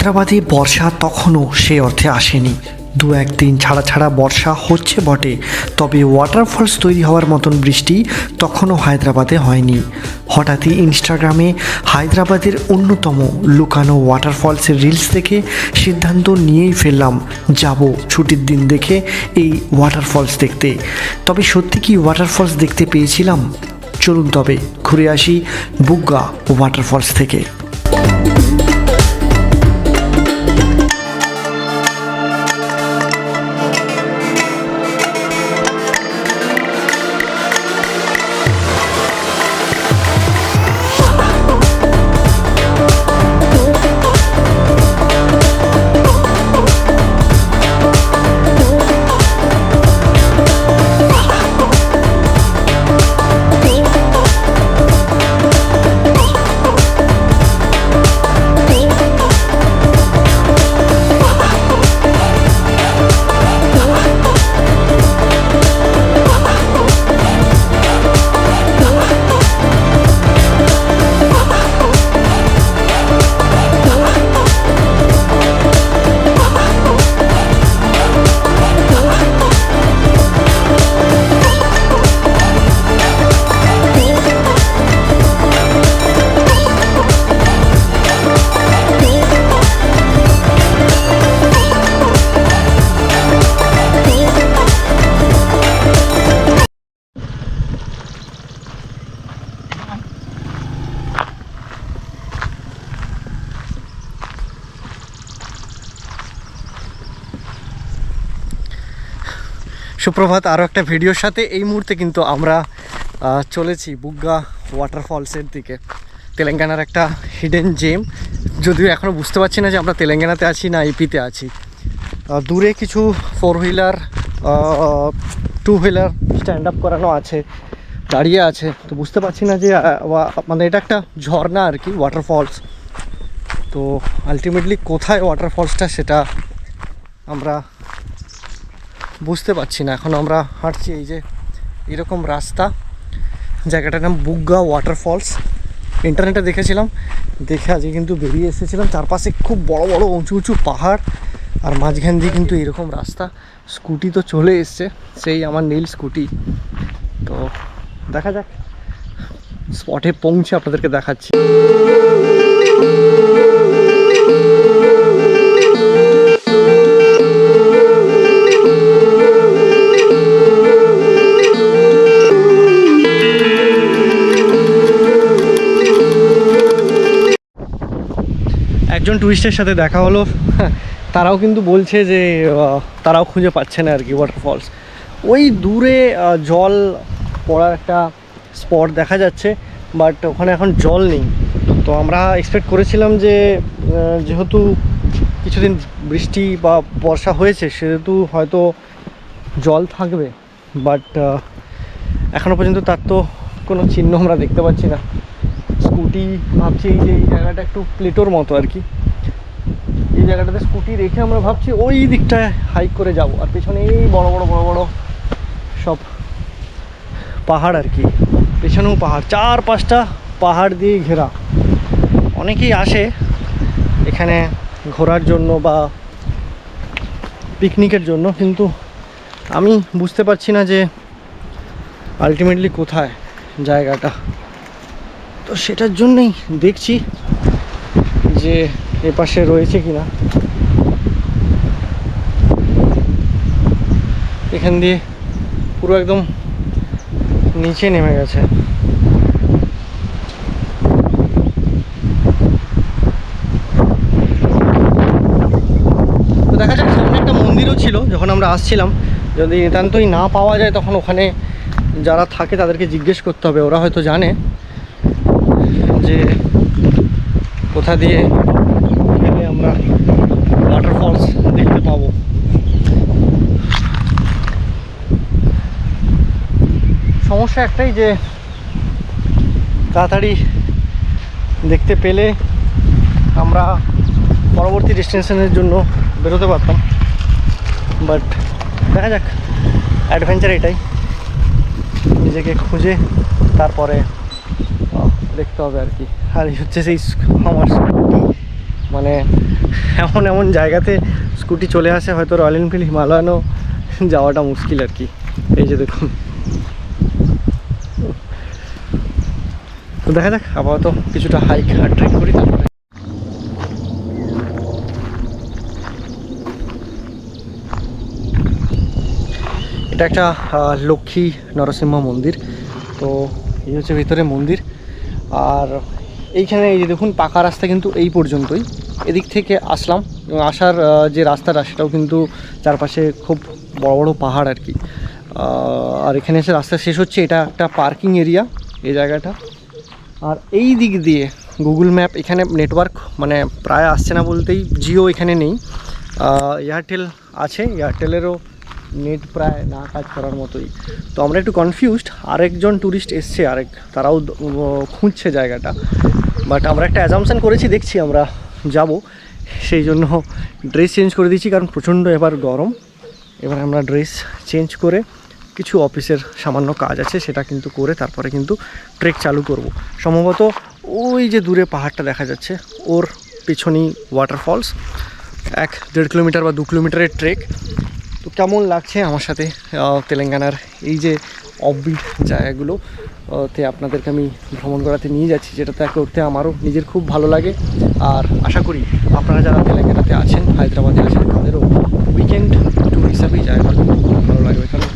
হায়দ্রাবাদে বর্ষা তখনও সে অর্থে আসেনি। দু একদিন ছাড়া ছাড়া বর্ষা হচ্ছে বটে, তবে ওয়াটারফলস তৈরি হওয়ার মতন বৃষ্টি তখনও হায়দ্রাবাদে হয়নি। হঠাৎই ইনস্টাগ্রামে হায়দ্রাবাদের অন্যতম লুকানো ওয়াটারফলসের রিলস দেখে সিদ্ধান্ত নিয়েই ফেললাম, যাব ছুটির দিন দেখে এই ওয়াটারফলস দেখতে। তবে সত্যি কি ওয়াটারফলস দেখতে পেয়েছিলাম? চলুন তবে ঘুরে আসি বুগ্গা ওয়াটারফলস থেকে। সুপ্রভাত আরও একটা ভিডিওর সাথে এই মুহূর্তে কিন্তু আমরা চলেছি বুগ্গা ওয়াটারফলসের দিকে। তেলেঙ্গানার একটা হিডেন জেম যদিও এখনও বুঝতে পারছি না যে আমরা তেলেঙ্গানাতে আছি না ইপিতে আছি। দূরে কিছু four wheeler two wheeler stand up করানো আছে, দাঁড়িয়ে আছে। তো বুঝতে পারছি না যে মানে এটা একটা ঝর্ণা আর কি ওয়াটারফলস তো আলটিমেটলি কোথায় ওয়াটারফলসটা সেটা আমরা বুঝতে পারছি না। এখন আমরা হাঁটছি এই যে এরকম রাস্তা। জায়গাটার নাম বুগ্গা ওয়াটারফলস। ইন্টারনেটে দেখেছিলাম। দেখে আজকে কিন্তু বেরিয়ে এসেছিলাম। চারপাশে খুব বড় বড়, উঁচু উঁচু পাহাড়। আর মাঝখান দিয়ে কিন্তু এরকম রাস্তা। স্কুটি তো চলে এসছে। সেই আমার নীল স্কুটি। তো দেখা যাক। স্পটে পৌঁছে আপনাদেরকে দেখাচ্ছি। একজন টুরিস্টের সাথে দেখা হলো। তারাও কিন্তু বলছে যে তারাও খুঁজে পাচ্ছে না আর কি ওয়াটারফলস ওই দূরে জল পড়ার একটা স্পট দেখা যাচ্ছে বাট ওখানে এখন জল নেই। তো আমরা এক্সপেক্ট করেছিলাম যে যেহেতু কিছুদিন বৃষ্টি বা বর্ষা হয়েছে, সেহেতু হয়তো জল থাকবে বাট এখনও পর্যন্ত তার তো কোনো চিহ্ন আমরা দেখতে পাচ্ছি না। স্কুটি ভাবছি যে এই জায়গাটা একটু প্লেটোর মতো আর কি। এই জায়গাটাতে স্কুটি রেখে আমরা ভাবছি ওই দিকটায় হাইক করে যাব। আর পেছনে এই বড় বড় বড় বড় সব পাহাড় আর কি। পেছনেও পাহাড়, চার পাঁচটা পাহাড় দিয়ে ঘেরা। অনেকেই আসে এখানে ঘোরার জন্য বা পিকনিকের জন্য, কিন্তু আমি বুঝতে পারছি না যে আলটিমেটলি কোথায় জায়গাটা। তো সেটার জন্যই দেখছি যে এপাশে রয়েছে কিনা? এখান দিয়ে পুরো একদম নিচে নেমে গেছে। তো দেখা যাক, সামনে একটা মন্দিরও ছিল যখন আমরা আসছিলাম। যদি নিতান্তই না পাওয়া যায়, তখন ওখানে যারা থাকে তাদেরকে জিজ্ঞেস করতে হবে। ওরা হয়তো জানে যে কোথা দিয়ে আমরা ওয়াটারফলস দেখতে পাবো। সমস্যা একটাই যে তাড়াতাড়ি দেখতে পেলে আমরা পরবর্তী ডেস্টিনেশনের জন্য বেরোতে পারতাম। বাট দেখা যাক, অ্যাডভেঞ্চার এটাই। নিজেকে খুঁজে তারপরে দেখতে হবে আর কি। আর হচ্ছে সেই আমার মানে এমন এমন জায়গাতে স্কুটি চলে আসে, হয়তো রয়্যাল এনফিল্ড হিমালয়ানও যাওয়াটা মুশকিল আর কি। এই যে দেখুন। তো দেখা যাক, আপাতত কিছুটা হাইক আর ট্রেক করি, তারপরে এটা একটা লক্ষ্মী নরসিংহ মন্দির। তো এই হচ্ছে ভিতরে মন্দির। আর এইখানে এই যে দেখুন, পাকা রাস্তা কিন্তু এই পর্যন্তই। এদিক থেকে আসলাম এবং আসার যে রাস্তাটা সেটাও কিন্তু চারপাশে খুব বড় বড় পাহাড় আর কি। আর এখানে এসে রাস্তা শেষ হচ্ছে, এটা একটা পার্কিং এরিয়া এই জায়গাটা। আর এই দিক দিয়ে গুগল ম্যাপ, এখানে নেটওয়ার্ক মানে প্রায় আসছে না বলতেই জিও এখানে নেই। এয়ারটেল আছে, এয়ারটেলেরও নেট প্রায় না কাজ করার মতোই। তো আমরা একটু কনফিউজড আরেকজন ট্যুরিস্ট এসছে, আরেক, তারাও খুঁজছে জায়গাটা। বাট আমরা একটা অ্যাজামশন করেছি, দেখছি আমরা। যাব। সেই জন্য ড্রেস চেঞ্জ করে দিয়েছি, কারণ প্রচণ্ড এবার গরম। এবার আমরা ড্রেস চেঞ্জ করে কিছু অফিসের সামান্য কাজ আছে, সেটা কিন্তু করে তারপরে কিন্তু ট্রেক চালু করব। সম্ভবত ওই যে দূরে পাহাড়টা দেখা যাচ্ছে, ওর পেছনেই ওয়াটারফলস এক দেড় কিলোমিটার বা দু কিলোমিটারের ট্রেক তো কেমন লাগছে আমার সাথে তেলেঙ্গানার এই যে অফবিট জায়গাগুলো তে আপনাদেরকে আমি ভ্রমণ করাতে নিয়ে যাচ্ছি যেটাতে করতে আমারও নিজের খুব ভালো লাগে। আর আশা করি আপনারা যারা তেলেঙ্গানাতে আছেন হায়দ্রাবাদে আছেন তাদেরও উইকেন্ড ট্যুর হিসাবেই জায়গা খুব ভালো লাগবে। কারণ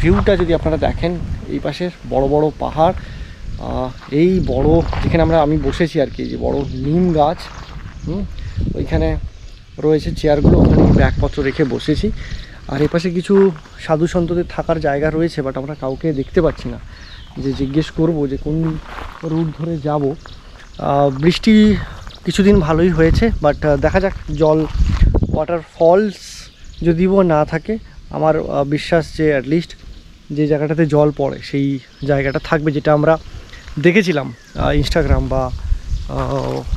ভিউটা যদি আপনারা দেখেন এই পাশের বড় বড় পাহাড় এই বড় যেখানে আমরা আমি বসেছি আর কি যে বড় নিম গাছ হুম, ওইখানে রয়েছে চেয়ারগুলো ওখানে ব্যাগপত্র রেখে বসেছি। আর এপাশে কিছু সাধু সন্তদের থাকার জায়গা রয়েছে বাট আমরা কাউকে দেখতে পাচ্ছি না। যে জিজ্ঞেস করব যে কোন রুট ধরে যাব। বৃষ্টি কিছুদিন ভালোই হয়েছে বাট দেখা যাক জল ওয়াটার ফলস যদিও না থাকে, আমার বিশ্বাস যে অ্যাটলিস্ট যে জায়গাটাতে জল পড়ে, সেই জায়গাটা থাকবে, যেটা আমরা দেখেছিলাম ইনস্টাগ্রাম বা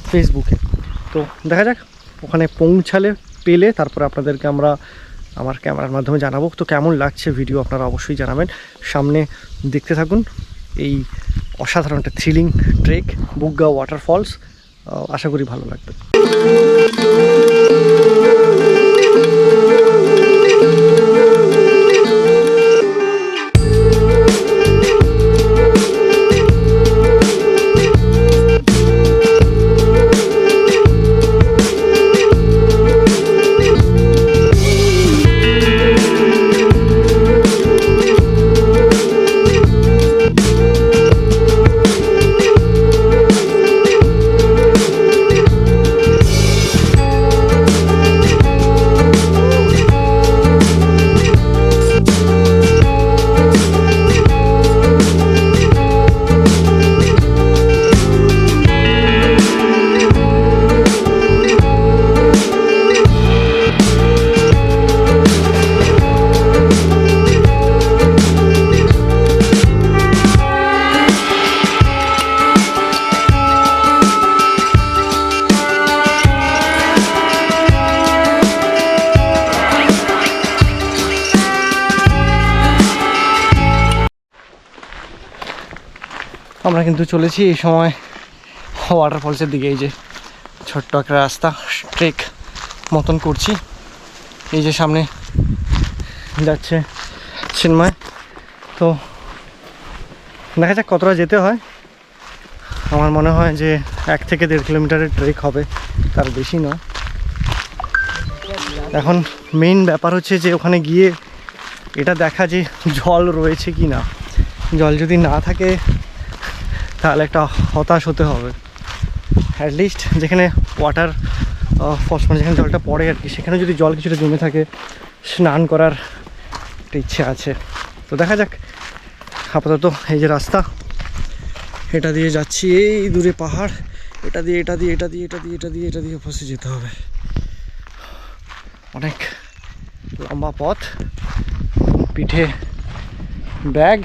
ফেসবুকে তো দেখা যাক, ওখানে পৌঁছালে, পেলে তারপরে আপনাদেরকে আমরা আমার ক্যামেরার মাধ্যমে জানাব। তো কেমন লাগছে ভিডিও আপনারা অবশ্যই জানাবেন। সামনে দেখতে থাকুন এই অসাধারণ একটা থ্রিলিং ট্রেক বুগ্গা ওয়াটারফলস আশা করি ভালো লাগবে। আমরা কিন্তু চলেছি এই সময় ওয়াটারফলসের দিকে, এই যে ছোট্ট একটা রাস্তা ট্রেক মতন করছি। এই যে সামনে যাচ্ছে চিন্ময় তো দেখা যাক কতটা যেতে হয়। আমার মনে হয় যে এক থেকে দেড় কিলোমিটারের ট্রেক হবে, তার বেশি নয়। এখন মেইন ব্যাপার হচ্ছে যে ওখানে গিয়ে এটা দেখা যে জল রয়েছে কি না জল যদি না থাকে তাহলে একটা হতাশ হতে হবে। অ্যাটলিস্ট যেখানে ওয়াটার ফলস মানে যেখানে জলটা পড়ে আর কি, সেখানে যদি জল কিছুটা জমে থাকে, স্নান করার একটা ইচ্ছে আছে। তো দেখা যাক, আপাতত এই যে রাস্তা, এটা দিয়ে যাচ্ছি এই দূরে পাহাড়, এটা দিয়ে এটা দিয়ে এটা দিয়ে এটা দিয়ে এটা দিয়ে এটা দিয়ে ফসে যেতে হবে। অনেক লম্বা পথ, পিঠে ব্যাগ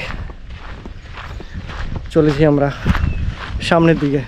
চলেছি আমরা সামনের দিকে।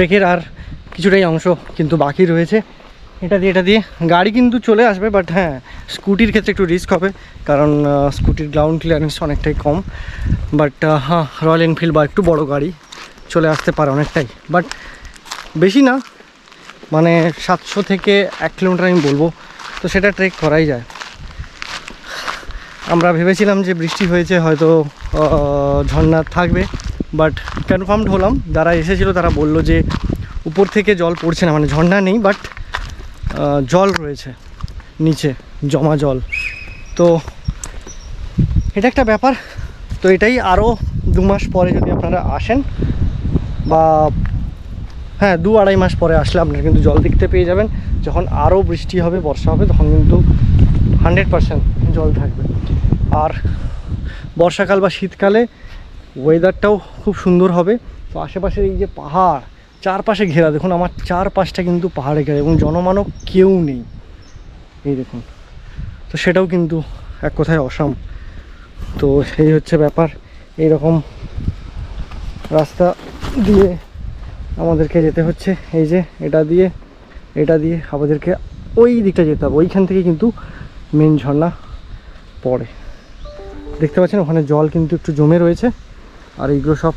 ট্রেকের আর কিছুটাই অংশ কিন্তু বাকি রয়েছে। এটা দিয়ে এটা দিয়ে। গাড়ি কিন্তু চলে আসবে বাট হ্যাঁ স্কুটির ক্ষেত্রে একটু রিস্ক হবে, কারণ স্কুটির গ্রাউন্ড ক্লিয়ারেন্স অনেকটাই কম। বাট হ্যাঁ রয়্যাল এনফিল্ড বা একটু বড় গাড়ি চলে আসতে পারে অনেকটাই। বাট বেশি না মানে সাতশো থেকে এক কিলোমিটার আমি বলব, তো সেটা ট্রেক করাই যায়। আমরা ভেবেছিলাম যে বৃষ্টি হয়েছে, হয়তো ঝর্ণা থাকবে। বাট কনফার্মড হলাম। যারা এসেছিল তারা বলল যে উপর থেকে জল পড়ছে না মানে ঝর্ণা নেই, বাট জল রয়েছে নিচে, জমা জল। তো এটা একটা ব্যাপার। তো এটাই আরও দু মাস পরে যদি আপনারা আসেন বা হ্যাঁ দু আড়াই মাস পরে আসলে আপনারা কিন্তু জল দেখতে পেয়ে যাবেন। যখন আরও বৃষ্টি হবে, বর্ষা হবে, তখন কিন্তু হান্ড্রেড জল থাকবে। আর বর্ষাকাল বা শীতকালে ওয়েদারটাও খুব সুন্দর হবে। তো আশেপাশের এই যে পাহাড়, চারপাশে ঘেরা, দেখুন আমার চারপাশটা কিন্তু পাহাড়ে ঘেরা এবং জনমানব কেউ নেই। এই দেখুন, তো সেটাও কিন্তু এক কথায় অসাম। তো সেই হচ্ছে ব্যাপার, এইরকম রাস্তা দিয়ে আমাদেরকে যেতে হচ্ছে। এই যে এটা দিয়ে এটা দিয়ে আমাদেরকে ওই দিকটা যেতে হবে, ওইখান থেকে কিন্তু মেন ঝর্ণা পড়ে। দেখতে পাচ্ছেন ওখানে জল কিন্তু একটু জমে রয়েছে। আর এইগুলো সব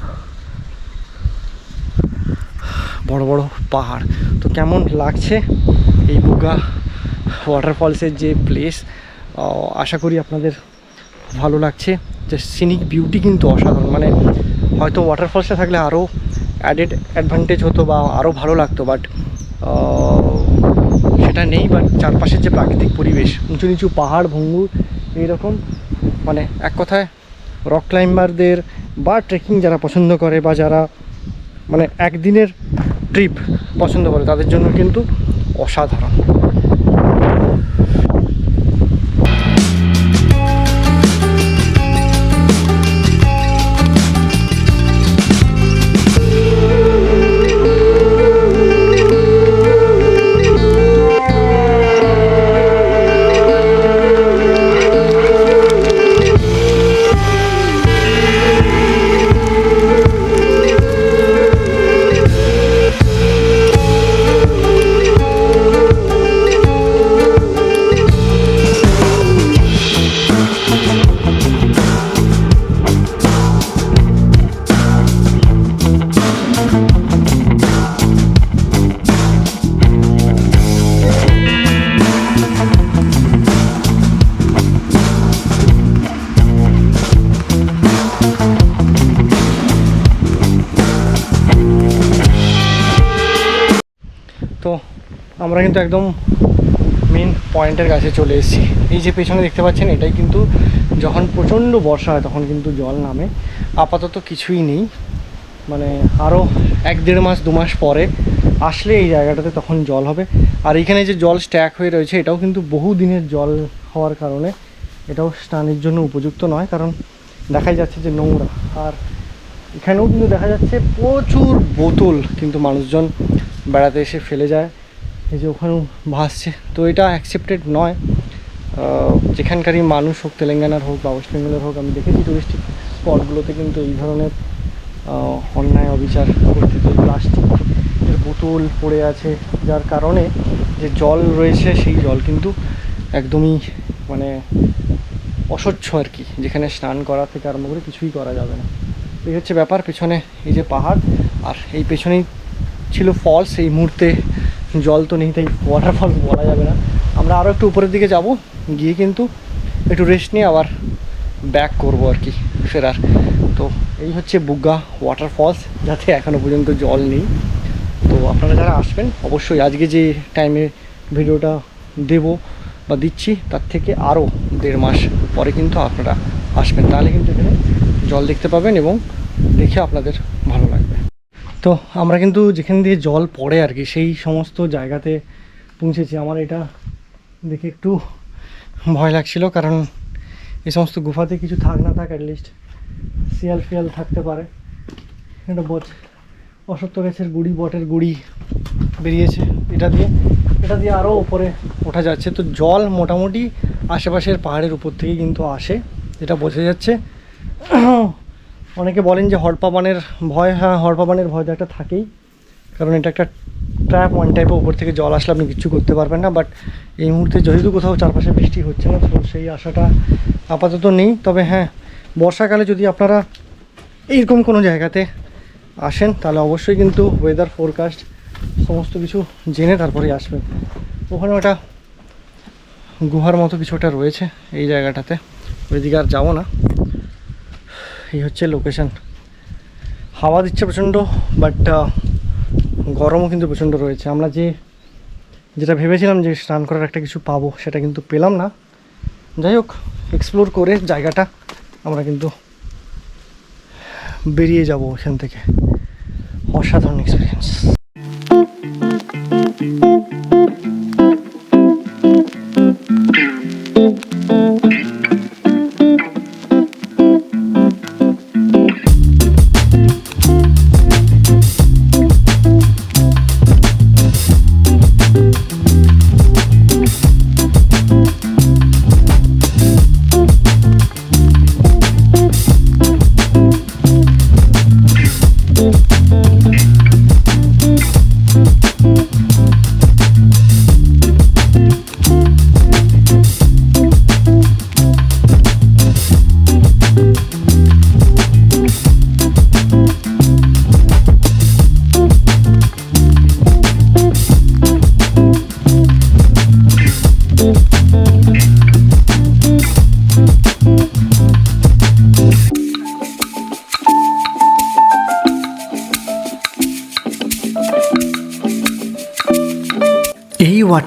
বড় বড় পাহাড়। তো কেমন লাগছে এই বুগা ওয়াটারফলসের যে প্লেস আশা করি আপনাদের ভালো লাগছে। যে সিনিক বিউটি কিন্তু অসাধারণ। মানে হয়তো ওয়াটারফলসটা থাকলে আরও অ্যাডেড অ্যাডভান্টেজ হতো বা আরও ভালো লাগতো বাট সেটা নেই। বাট চারপাশের যে প্রাকৃতিক পরিবেশ, উঁচু নিচু পাহাড়, ভঙ্গুর, এইরকম। মানে এক কথায় রক ক্লাইম্বারদের বা ট্রেকিং যারা পছন্দ করে বা যারা মানে একদিনের ট্রিপ পছন্দ করে, তাদের জন্য কিন্তু অসাধারণ। আমরা কিন্তু একদম মেন পয়েন্টের কাছে চলে এসেছি। এই যে পেছনে দেখতে পাচ্ছেন, এটাই কিন্তু যখন প্রচণ্ড বর্ষা হয় তখন কিন্তু জল নামে। আপাতত কিছুই নেই। মানে আরও এক দেড় মাস, দু মাস পরে আসলে এই জায়গাটাতে তখন জল হবে। আর এখানে যে জল স্ট্যাক হয়ে রয়েছে, এটাও কিন্তু বহু দিনের জল হওয়ার কারণে এটাও স্নানের জন্য উপযুক্ত নয়। কারণ দেখাই যাচ্ছে যে নোংরা। আর এখানেও কিন্তু দেখা যাচ্ছে প্রচুর বোতল কিন্তু মানুষজন বেড়াতে এসে ফেলে যায়। এই যে ওখানেও ভাসছে। তো এটা অ্যাকসেপ্টেড নয়। যেখানকারই মানুষ হোক, তেলেঙ্গানার হোক বা ওয়েস্ট বেঙ্গলের হোক, আমি দেখেছি টুরিস্টিক স্পটগুলোতে কিন্তু এই ধরনের অন্যায় অবিচার করতে প্লাস্টিকের বোতল পড়ে আছে, যার কারণে যে জল রয়েছে, সেই জল কিন্তু একদমই মানে অস্বচ্ছ আর কি। যেখানে স্নান করা থেকে আরম্ভ করে কিছুই করা যাবে না। এই হচ্ছে ব্যাপার। পেছনে এই যে পাহাড়, আর এই পেছনেই ছিল ফলস এই মুহূর্তে জল তো নেই, তাই ওয়াটারফলস বলা যাবে না। আমরা আরও একটু উপরের দিকে যাব, গিয়ে কিন্তু একটু রেস্ট নিয়ে আবার ব্যাক করব আর কি, ফেরার। তো এই হচ্ছে বুগ্গা ওয়াটারফলস যাতে এখনও পর্যন্ত জল নেই। তো আপনারা যারা আসবেন, অবশ্যই আজকে যে টাইমে ভিডিওটা দেব বা দিচ্ছি, তার থেকে আরও দেড় মাস পরে কিন্তু আপনারা আসবেন। তাহলে কিন্তু এখানে জল দেখতে পাবেন এবং দেখে আপনাদের ভালো লাগবে। তো আমরা কিন্তু যেখান দিয়ে জল পড়ে আর কি, সেই সমস্ত জায়গাতে পৌঁছেছি। আমার এটা দেখে একটু ভয় লাগছিল, কারণ এই সমস্ত গুফাতে কিছু থাক না থাক অ্যাটলিস্ট শিয়াল ফিয়াল থাকতে পারে। এটা বট অসত্য গাছের গুড়ি, বটের গুড়ি বেরিয়েছে এটা দিয়ে। এটা দিয়ে আরও উপরে ওঠা যাচ্ছে। তো জল মোটামুটি আশেপাশের পাহাড়ের উপর থেকে কিন্তু আসে, যেটা বোঝা যাচ্ছে। অনেকে বলেন যে হরপাবানের ভয় হ্যাঁ হরপাবানের ভয় তো একটা থাকেই। কারণ এটা একটা ট্র্যাপ ওয়ান টাইপের উপর থেকে জল আসলে আপনি কিচ্ছু করতে পারবেন না। বাট এই মুহূর্তে যেহেতু কোথাও চারপাশে বৃষ্টি হচ্ছে না, তো সেই আশাটা আপাতত নেই। তবে হ্যাঁ বর্ষাকালে যদি আপনারা এইরকম কোনো জায়গাতে আসেন, তাহলে অবশ্যই কিন্তু ওয়েদার ফোরকাস্ট সমস্ত কিছু জেনে তারপরেই আসবেন। ওখানে ওটা গুহার মতো কিছু একটা রয়েছে এই জায়গাটাতে। ওইদিকে আর যাব না। এই হচ্ছে লোকেশান হাওয়া দিচ্ছে প্রচণ্ড বাট গরমও কিন্তু প্রচণ্ড রয়েছে। আমরা যে, যেটা ভেবেছিলাম যে স্নান করার একটা কিছু পাবো, সেটা কিন্তু পেলাম না। যাই হোক এক্সপ্লোর করে জায়গাটা আমরা কিন্তু বেরিয়ে যাব এখান থেকে। অসাধারণ এক্সপিরিয়েন্স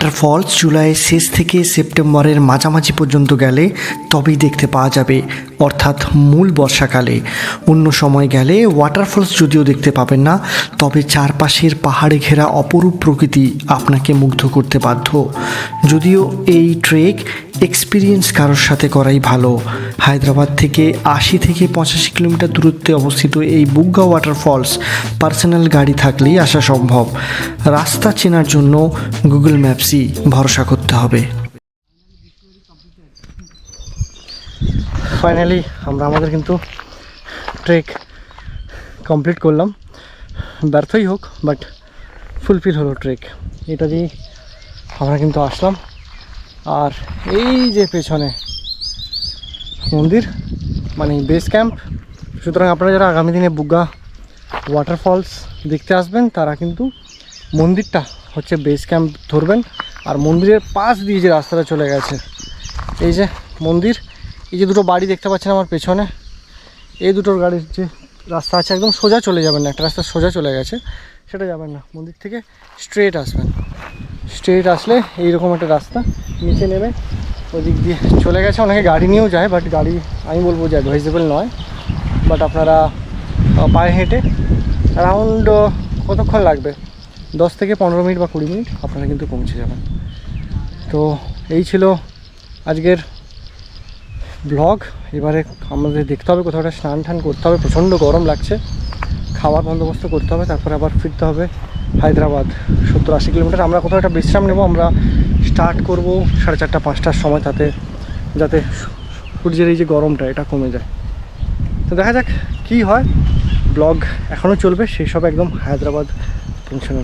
ওয়াটারফলস জুলাইয়ের শেষ থেকে সেপ্টেম্বরের মাঝামাঝি পর্যন্ত গেলে তবেই দেখতে পাওয়া যাবে, অর্থাৎ মূল বর্ষাকালে। অন্য সময় গেলে ওয়াটারফলস যদিও দেখতে পাবেন না, তবে চারপাশের পাহাড়ে ঘেরা অপরূপ প্রকৃতি আপনাকে মুগ্ধ করতে বাধ্য। যদিও এই ট্রেক এক্সপিরিয়েন্স কারোর সাথে করাই ভালো। হায়দ্রাবাদ থেকে আশি থেকে পঁচাশি কিলোমিটার দূরত্বে অবস্থিত এই বুগ্গা ওয়াটারফলস পার্সোনাল গাড়ি থাকলেই আসা সম্ভব। রাস্তা চেনার জন্য গুগল ম্যাপসই ভরসা করতে হবে। ফাইনালি আমরা আমাদের কিন্তু ট্রেক কমপ্লিট করলাম। ব্যর্থই হোক বাট ফুলফিল হলো ট্রেক এটা দিয়ে আমরা কিন্তু আসলাম। আর এই যে পেছনে মন্দির মানে বেস ক্যাম্প সুতরাং আপনারা যারা আগামী দিনে বুগা ওয়াটারফলস দেখতে আসবেন, তারা কিন্তু মন্দিরটা হচ্ছে বেস ক্যাম্প ধরবেন। আর মন্দিরের পাশ দিয়ে যে রাস্তাটা চলে গেছে, এই যে মন্দির, এই যে দুটো বাড়ি দেখতে পাচ্ছেন আমার পেছনে, এই দুটোর গাড়ির যে রাস্তা আছে, একদম সোজা চলে যাবেন না, একটা রাস্তা সোজা চলে গেছে, সেটা যাবেন না, মন্দির থেকে স্ট্রেট আসবেন। স্ট্রেট আসলে এইরকম একটা রাস্তা, নিচে নেমে ওদিক দিয়ে চলে গেছে। অনেকে গাড়ি নিয়েও যায় বাট গাড়ি আমি বলব যে অ্যাডভাইজেবল নয়। বাট আপনারা পায়ে হেঁটে অ্যারাউন্ড কতক্ষণ লাগবে? দশ থেকে পনেরো মিনিট বা কুড়ি মিনিট আপনারা কিন্তু পৌঁছে যাবেন। তো এই ছিল আজকের ব্লগ এবারে আমাদের দেখতে হবে কোথাও একটা স্নান টান করতে হবে। প্রচণ্ড গরম লাগছে। খাওয়ার বন্দোবস্ত করতে হবে, তারপরে আবার ফিরতে হবে। হায়দ্রাবাদ, সত্তর আশি কিলোমিটার। আমরা কোথাও একটা বিশ্রাম নেব, আমরা স্টার্ট করব সাড়ে চারটা, পাঁচটার সময় তাতে, যাতে সূর্যের এই যে গরমটা, এটা কমে যায়। তো দেখা যাক কি হয়। ব্লগ এখনও চলবে, সেই সব একদম হায়দ্রাবাদ টেনশনে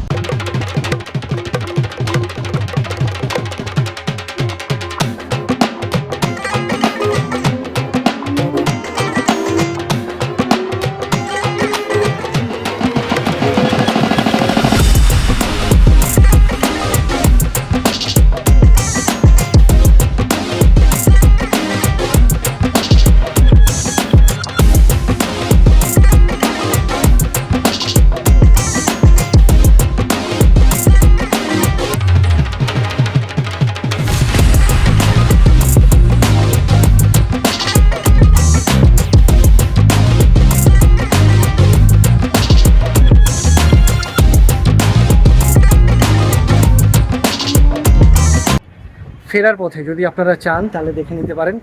ফেরার পথে যদি আপনারা চান, তাহলে দেখে নিতে পারেন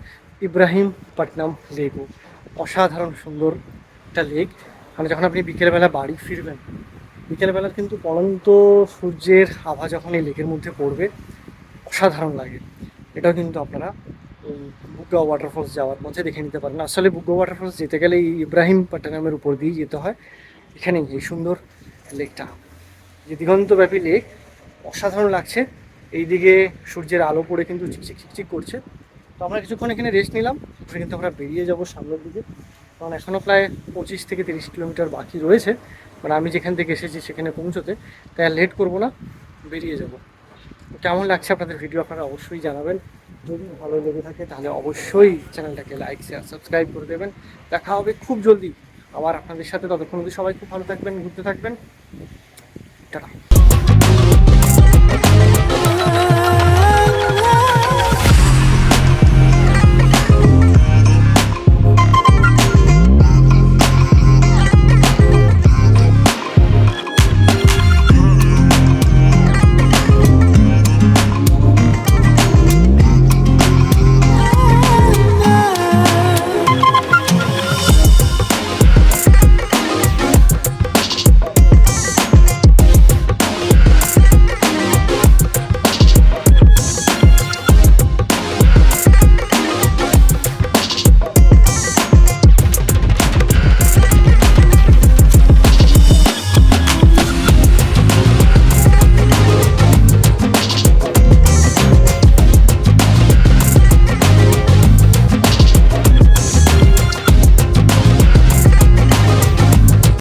ইব্রাহিম পাটনাম লেকও অসাধারণ সুন্দর একটা লেক। মানে যখন আপনি বিকেলবেলা বাড়ি ফিরবেন বিকেলবেলা কিন্তু পলন্ত সূর্যের আভা যখন এই লেকের মধ্যে পড়বে, অসাধারণ লাগে। এটাও কিন্তু আপনারা বুগ্গা ওয়াটারফলস যাওয়ার মধ্যে দেখে নিতে পারেন। আসলে বুগ্গা ওয়াটারফলস যেতে গেলে এই ইব্রাহিম পাটনামের উপর দিয়েই যেতে হয়। এখানেই এই সুন্দর লেকটা। যে দিগন্তব্যাপী লেক, অসাধারণ লাগছে। এইদিকে সূর্যের আলো পড়ে কিন্তু চিকচিক চিকচিক করছে। তো আমরা কিছুক্ষণ এখানে রেস্ট নিলাম তারপরে কিন্তু আমরা বেরিয়ে যাব সামনের দিকে। কারণ এখনও প্রায় পঁচিশ থেকে তিরিশ কিলোমিটার বাকি রয়েছে। মানে আমি যেখান থেকে এসেছি সেখানে পৌঁছতে, তাই আর লেট করব না, বেরিয়ে যাব। কেমন লাগছে আপনাদের ভিডিও আপনারা অবশ্যই জানাবেন। যদি ভালো লেগে থাকে তাহলে অবশ্যই চ্যানেলটাকে লাইক শেয়ার সাবস্ক্রাইব করে দেবেন। দেখা হবে খুব জলদি। আবার আপনাদের সাথে ততক্ষণ সবাই খুব ভালো থাকবেন, ঘুরতে থাকবেন। টাটা।